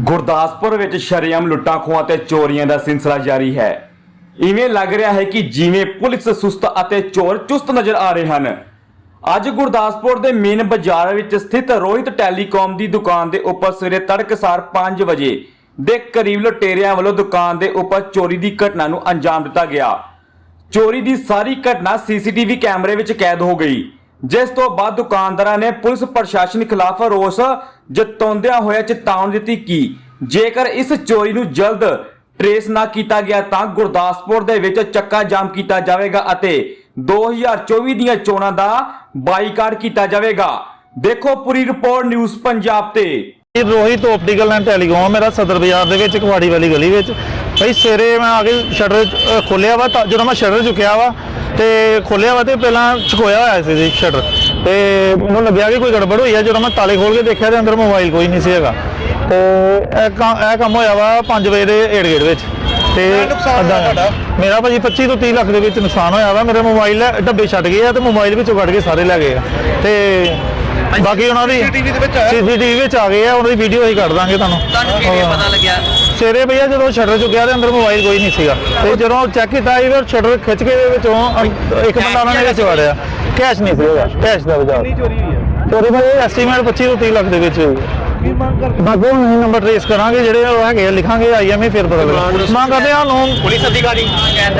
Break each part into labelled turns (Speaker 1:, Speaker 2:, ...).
Speaker 1: ਗੁਰਦਾਸਪੁਰ ਵਿੱਚ ਸ਼ਰੇਆਮ ਲੁੱਟਾਂ ਖੋਹਾਂ ਤੇ ਚੋਰੀਆਂ ਦਾ ਸਿਲਸਿਲਾ ਜਾਰੀ ਹੈ। ਇਵੇਂ ਲੱਗ ਰਿਹਾ ਹੈ ਕਿ ਜਿਵੇਂ ਪੁਲਿਸ ਸੁਸਤ ਅਤੇ ਚੋਰ ਚੁਸਤ ਨਜ਼ਰ ਆ ਰਹੇ ਹਨ। ਅੱਜ ਗੁਰਦਾਸਪੁਰ ਦੇ ਮੇਨ ਬਾਜ਼ਾਰ ਵਿੱਚ ਸਥਿਤ ਰੋਹਿਤ ਟੈਲੀਕਾਮ ਦੀ ਦੁਕਾਨ ਦੇ ਉੱਪਰ ਸਵੇਰੇ ਤੜਕਸਾਰ 5 ਵਜੇ ਦੇ ਕਰੀਬ ਲੁਟੇਰਿਆਂ ਵੱਲੋਂ ਦੁਕਾਨ ਦੇ ਉੱਪਰ ਚੋਰੀ ਦੀ ਘਟਨਾ ਨੂੰ ਅੰਜਾਮ ਦਿੱਤਾ ਗਿਆ। ਚੋਰੀ ਦੀ ਸਾਰੀ ਘਟਨਾ ਸੀਸੀਟੀਵੀ ਕੈਮਰੇ ਵਿੱਚ ਕੈਦ ਹੋ ਗਈ। ਜਿਸ ਤੋਂ ਬਾਅਦ ਦੁਕਾਨਦਾਰਾਂ ਨੇ ਪੁਲਿਸ ਪ੍ਰਸ਼ਾਸਨ ਖਿਲਾਫ ਰੋਸ ਜਤਾਉਂਦਿਆਂ ਹੋਇਆ ਚੇਤਾਵਨੀ ਦਿੱਤੀ ਕਿ ਜੇਕਰ ਇਸ ਚੋਰੀ ਨੂੰ ਜਲਦ ਟਰੇਸ ਨਾ ਕੀਤਾ ਗਿਆ ਤਾਂ ਗੁਰਦਾਸਪੁਰ ਦੇ ਵਿੱਚ ਚੱਕਾ ਜਾਮ ਕੀਤਾ ਜਾਵੇਗਾ ਅਤੇ 2024 ਦੀਆਂ ਚੋਣਾਂ ਦਾ ਬਾਈਕਾਟ ਕੀਤਾ ਜਾਵੇਗਾ। ਦੇਖੋ ਪੂਰੀ ਰਿਪੋਰਟ ਨਿਊਜ਼ ਪੰਜਾਬ ਤੇ।
Speaker 2: ਰੋਹਿਤ ਆਪਟੀਕਲ ਐਂਡ ਟੈਲੀਕਾਮ ਮੇਰਾ ਸਦਰ ਬਾਜ਼ਾਰ ਦੇ ਵਿੱਚ ਕੁਵਾੜੀ ਵਾਲੀ ਗਲੀ ਵਿੱਚ। ਭਾਈ ਸਵੇਰੇ ਮੈਂ ਆ ਕੇ ਸ਼ਟਰ ਖੋਲਿਆ ਵਾ ਤਾਂ ਜਦੋਂ ਮੈਂ ਸ਼ਟਰ ਚੁੱਕਿਆ ਵਾ ਤੇ ਖੋਲਿਆ ਵਾ ਤੇ ਪਹਿਲਾਂ ਚੁਕੋਇਆ ਹੋਇਆ ਸੀ ਸ਼ਟਰ। ਤੇ ਮੈਨੂੰ ਲੱਗਿਆ ਕਿ ਕੋਈ ਗੜਬੜ ਹੋਈ ਹੈ ਜਦੋਂ ਮੈਂ ਤਾਲੇ ਖੋਲ ਕੇ ਦੇਖਿਆ ਤੇ ਅੰਦਰ ਮੋਬਾਈਲ ਕੋਈ ਨਹੀਂ ਸੀ ਹੈਗਾ। ਤੇ ਇਹ ਕੰਮ ਹੋਇਆ ਵਾ 5 ਵਜੇ ਦੇ ਏੜ ਗੇੜ ਵਿੱਚ। ਤੇ ਮੇਰਾ ਭਾਜੀ 25 ਤੋਂ 30 ਲੱਖ ਦੇ ਵਿੱਚ ਨੁਕਸਾਨ ਹੋਇਆ ਵਾ। ਮੇਰੇ ਮੋਬਾਈਲ ਡੱਬੇ ਛੱਡ ਗਏ ਆ ਤੇ ਮੋਬਾਈਲ ਵਿੱਚੋਂ ਕੱਢ ਕੇ ਸਾਰੇ ਲੈ ਗਏ ਆ। ਤੇ ਬਾਕੀ ਉਹਨਾਂ ਦੀ
Speaker 3: CCTV ਦੇ ਵਿੱਚ ਆਇਆ?
Speaker 2: ਸੀਸੀਟੀਵੀ ਵਿੱਚ ਆ ਗਏ ਆ ਉਹਨਾਂ ਦੀ ਵੀਡੀਓ ਹੀ ਕੱਢ ਦਾਂਗੇ ਤੁਹਾਨੂੰ।
Speaker 3: ਤੁਹਾਨੂੰ ਕਿਵੇਂ ਪਤਾ ਲੱਗਿਆ?
Speaker 2: ਸਵੇਰੇ ਭਈਆ ਜਦੋਂ ਸ਼ਟਰ ਚੁੱਕਿਆ ਤੇ ਅੰਦਰ ਮੋਬਾਈਲ ਕੋਈ ਨਹੀਂ ਸੀਗਾ। ਤੇ ਜਦੋਂ ਚੈੱਕ ਕੀਤਾ ਇਹ ਸ਼ਟਰ ਖਿੱਚ ਕੇ ਦੇ ਵਿੱਚੋਂ ਅੰ- ਇੱਕ ਬੰਦਾ ਉਹਨਾਂ ਨੇ ਵਿੱਚ ਵਾੜਿਆ ਕੈਸ਼ ਨਹੀਂ ਸੀਗਾ ਕੈਸ਼ ਦਾ ਬਾਜ਼ਾਰ
Speaker 3: ਚੋਰੀ ਹੋਈ ਹੈ?
Speaker 2: ਚੋਰੀ ਭਾਈ ਐਸਟੀਮੇਟ 25 ਤੋਂ 30 ਲੱਖ ਦੇ ਵਿੱਚ ਹੋਈ। ਹੈ।
Speaker 3: ਕੀ ਮੰਗ ਕਰਦੇ
Speaker 2: ਨੰਬਰ ਟ੍ਰੇਸ ਕਰਾਂਗੇ ਜਿਹੜੇ ਉਹ ਹੈਗੇ ਆ, ਲਿਖਾਂਗੇ ਆਈਐਮਏ ਫਿਰ ਪਤਾ ਲੱਗਾ। ਮੰਗ ਕਰਦੇ ਹਾਂ ਨੂੰ
Speaker 3: ਪੁਲਿਸ ਅਧਿਕਾਰੀ।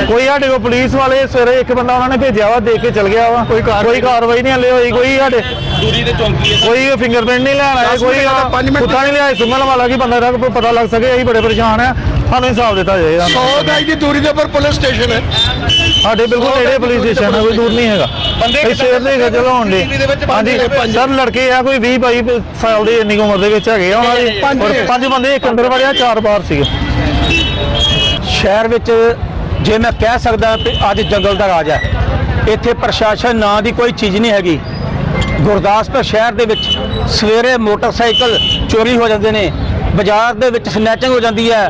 Speaker 2: ਕੋਈ ਸਾਡੇ ਕੋਲ ਪੁਲਿਸ ਵਾਲੇ ਸਵੇਰੇ ਇੱਕ ਬੰਦਾ ਉਹਨਾਂ ਨੇ ਭੇਜਿਆ ਵਾ ਦੇਖ ਕੇ ਚਲ ਗਿਆ ਵਾ। ਕੋਈ ਕੋਈ ਕਾਰਵਾਈ ਨਹੀਂ ਹਲੇ ਹੋਈ ਕੋਈ ਸਾਡੇ
Speaker 3: ਦੂਰੀ ਤੇ ਚੌਂਕੀ ਹੈ।
Speaker 2: ਕੋਈ ਫਿੰਗਰਪ੍ਰਿੰਟ ਨਹੀਂ ਲੈਣ ਆਇਆ ਕੋਈ ਕੁੱਤਾ ਨਹੀਂ ਲਿਆ ਸੁਮਨ ਵਾਲਾ ਕੀ ਬੰਦਾ ਦਾ ਪਤਾ ਲੱਗ ਸਕੇ ਅਸੀਂ ਬੜੇ ਪਰੇਸ਼ਾਨ ਆ। ਸਾਨੂੰ ਇਨਸਾਫ ਦਿੱਤਾ ਜਾਏ
Speaker 4: ਸੌ ਗਜ ਦੀ ਦੂਰੀ ਦੇ ਉੱਪਰ ਪੁਲਿਸ ਸਟੇਸ਼ਨ ਹੈ।
Speaker 2: ਸਾਡੇ ਬਿਲਕੁਲ ਨੇੜੇ ਪੁਲਿਸ ਸਟੇਸ਼ਨ ਹੈ ਕੋਈ ਦੂਰ ਨਹੀਂ ਹੈਗਾ। ਇਹ ਸ਼ੇਰ ਦੇ ਚਲੋ ਹੋਣ ਦੇ। ਹਾਂਜੀ। ਸਰ ਲੜਕੇ ਆ ਕੋਈ 20 22 ਸਾਲ ਦੀ ਇੰਨੀ ਉਮਰ ਦੇ ਵਿੱਚ ਹੈਗੇ ਆ ਉਹਨਾਂ ਦੀ
Speaker 4: ਪੰਜ
Speaker 2: ਔਰ। ਪੰਜ ਬੰਦੇ ਇੱਕ ਅੰਦਰ ਵੜਿਆ ਚਾਰ ਬਾਹਰ ਸੀਗੇ।
Speaker 5: ਸ਼ਹਿਰ ਵਿੱਚ ਜੇ ਮੈਂ ਕਹਿ ਸਕਦਾ ਕਿ ਅੱਜ ਜੰਗਲ ਦਾ ਰਾਜ ਹੈ ਇੱਥੇ ਪ੍ਰਸ਼ਾਸਨ ਨਾਂ ਦੀ ਕੋਈ ਚੀਜ਼ ਨਹੀਂ ਹੈਗੀ। ਗੁਰਦਾਸਪੁਰ ਸ਼ਹਿਰ ਦੇ ਵਿੱਚ ਸਵੇਰੇ ਮੋਟਰਸਾਈਕਲ ਚੋਰੀ ਹੋ ਜਾਂਦੇ ਨੇ ਬਾਜ਼ਾਰ ਦੇ ਵਿੱਚ ਸਨੈਚਿੰਗ ਹੋ ਜਾਂਦੀ ਹੈ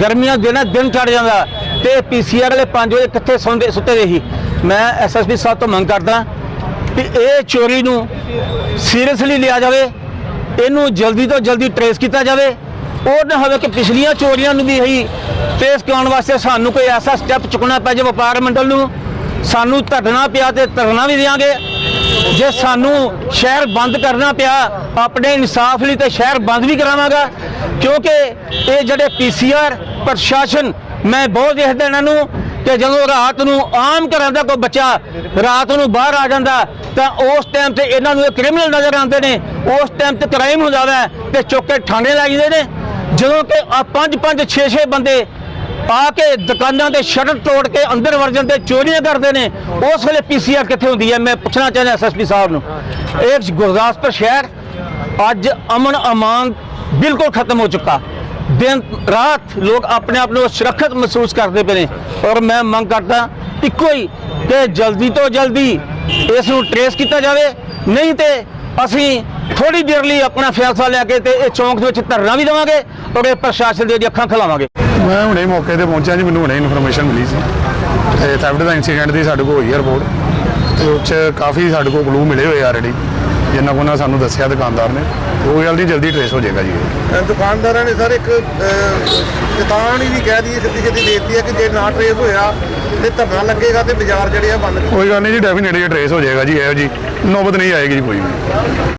Speaker 5: ਗਰਮੀਆਂ ਦੇ ਨਾਲ ਦਿਨ ਚੜ ਜਾਂਦਾ ਤੇ ਪੀਸੀਆਰ ਵਾਲੇ 5 ਵਜੇ ਕਿੱਥੇ ਸੌਂਦੇ ਸੁੱਤੇ ਦੇ ਸੀ। ਮੈਂ ਐਸਐਸਪੀ ਸਾਹਿਬ ਤੋਂ ਮੰਗ ਕਰਦਾ ਕਿ ਇਹ ਚੋਰੀ ਨੂੰ ਸੀਰੀਅਸਲੀ ਲਿਆ ਜਾਵੇ, ਇਹਨੂੰ ਜਲਦੀ ਤੋਂ ਜਲਦੀ ਟਰੇਸ ਕੀਤਾ ਜਾਵੇ। ਉਹ ਨਾ ਹੋਵੇ ਕਿ ਪਿਛਲੀਆਂ ਚੋਰੀਆਂ ਨੂੰ ਵੀ ਇਹੀ ਟਰੇਸ ਕਰਾਉਣ ਵਾਸਤੇ ਸਾਨੂੰ ਕੋਈ ਐਸਾ ਸਟੈਪ ਚੁੱਕਣਾ ਪੈ ਜਾਵੇ ਵਪਾਰ ਮੰਡਲ ਨੂੰ। ਸਾਨੂੰ ਧਰਨਾ ਪਿਆ ਤੇ ਧਰਨਾ ਵੀ ਦੇਵਾਂਗੇ ਜੇ ਸਾਨੂੰ ਸ਼ਹਿਰ ਬੰਦ ਕਰਨਾ ਪਿਆ, ਆਪਣੇ ਇਨਸਾਫ ਲਈ ਤੇ ਸ਼ਹਿਰ ਬੰਦ ਵੀ ਕਰਾਵਾਂਗਾ, ਕਿਉਂਕਿ ਇਹ ਜਿਹੜੇ ਪੀਸੀਆਰ ਪ੍ਰਸ਼ਾਸਨ, ਮੈਂ ਬਹੁਤ ਦੇਖਦਾ ਇਹਨਾਂ ਨੂੰ, ਕਿ ਜਦੋਂ ਰਾਤ ਨੂੰ ਆਮ ਘਰਾਂ ਦਾ ਕੋਈ ਬੱਚਾ ਰਾਤ ਨੂੰ ਬਾਹਰ ਆ ਜਾਂਦਾ, ਤਾਂ ਉਸ ਟਾਈਮ ਤੇ ਇਹਨਾਂ ਨੂੰ ਇਹ ਕ੍ਰਿਮੀਨਲ ਨਜ਼ਰ ਆਉਂਦੇ ਨੇ, ਉਸ ਟਾਈਮ ਤੇ ਕ੍ਰਾਈਮ ਹੁੰਦਾ ਹੈ ਤੇ ਚੁੱਕ ਕੇ ਥਾਣੇ ਲੈ ਜਾਂਦੇ ਨੇ। ਜਦੋਂ ਕਿ ਆ ਪੰਜ ਪੰਜ 6 6 ਬੰਦੇ ਆ ਕੇ ਦੁਕਾਨਾਂ ਦੇ ਸ਼ਟਰ ਤੋੜ ਕੇ ਅੰਦਰ ਵੜ ਜਾਂਦੇ ਚੋਰੀਆਂ ਕਰਦੇ ਨੇ, ਉਸ ਵੇਲੇ ਪੀਸੀਆਰ ਕਿੱਥੇ ਹੁੰਦੀ ਹੈ? ਮੈਂ ਪੁੱਛਣਾ ਚਾਹੁੰਦਾ ਐਸਐਸਪੀ ਸਾਹਿਬ ਨੂੰ। ਇਹ ਗੁਰਦਾਸਪੁਰ ਸ਼ਹਿਰ ਅੱਜ ਅਮਨ ਅਮਾਨ ਬਿਲਕੁਲ ਖਤਮ ਹੋ ਚੁੱਕਾ। ਦਿਨ, ਰਾਤ ਲੋਕ ਆਪਣੇ ਆਪ ਨੂੰ ਸੁਰੱਖਿਅਤ ਮਹਿਸੂਸ ਕਰਦੇ ਪਏ ਨੇ ਔਰ ਮੈਂ ਮੰਗ ਕਰਦਾ ਇੱਕੋ ਹੀ ਕਿ ਜਲਦੀ ਤੋਂ ਜਲਦੀ ਇਸ ਨੂੰ ਟਰੇਸ ਕੀਤਾ ਜਾਵੇ। ਨਹੀਂ ਤੇ ਅਸੀਂ ਥੋੜੀ ਦੇਰ ਲਈ ਆਪਣਾ ਫੈਸਲਾ ਲੈ ਕੇ ਤੇ ਇਹ ਚੌਂਕ ਦੇ ਵਿੱਚ ਧਰਨਾ ਵੀ ਦੇਵਾਂਗੇ ਇਹ ਪ੍ਰਸ਼ਾਸਨ ਦੇ ਅੱਖਾਂ ਖਿਲਾਵਾਂਗੇ।
Speaker 4: ਮੈਂ ਹੁਣੇ ਮੌਕੇ ਤੇ ਪਹੁੰਚਿਆ ਜੀ ਮੈਨੂੰ ਹੁਣੇ ਇਨਫੋਰਮੇਸ਼ਨ ਮਿਲੀ ਸੀ। ਤੇ ਥੈਫਟ ਦਾ ਇਨਸੀਡੈਂਟ ਦੀ ਸਾਡੇ ਕੋਲ ਹੋਈ ਹੈ ਰਿਪੋਰਟ ਤੇ ਉਹ 'ਚ ਕਾਫੀ ਸਾਡੇ ਕੋਲ ਕਲੂ ਮਿਲੇ ਹੋਏ ਆਲਰੇਡੀ ਜਿੰਨਾ ਕੋ ਸਾਨੂੰ ਦੱਸਿਆ ਦੁਕਾਨਦਾਰ ਨੇ। ਉਹ ਜਲਦੀ ਜਲਦੀ ਟਰੇਸ ਹੋ ਜਾਏਗਾ ਜੀ।
Speaker 6: ਦੁਕਾਨਦਾਰਾਂ ਨੇ ਸਰ ਇੱਕ ਅ, ਚੇਤਾਵਨੀ ਵੀ ਕਹਿ ਦਈਏ ਸਿੱਧੀ ਸਿੱਧੀ ਦੇਤੀ ਹੈ ਕਿ ਜੇ ਨਾ ਟਰੇਸ ਹੋਇਆ ਤੇ ਧਰਨਾ ਲੱਗੇਗਾ ਤੇ ਬਾਜ਼ਾਰ ਜਿਹੜੇ ਆ ਬੰਦ
Speaker 4: ਕੋਈ ਗੱਲ ਨਹੀਂ ਜੀ ਡੈਫੀਨੇਟਲੀ ਟਰੇਸ ਹੋ ਜਾਏਗਾ ਜੀ ਇਹੋ ਜੀ। ਨੌਬਤ ਨਹੀਂ ਆਏਗੀ ਜੀ ਕੋਈ ਵੀ।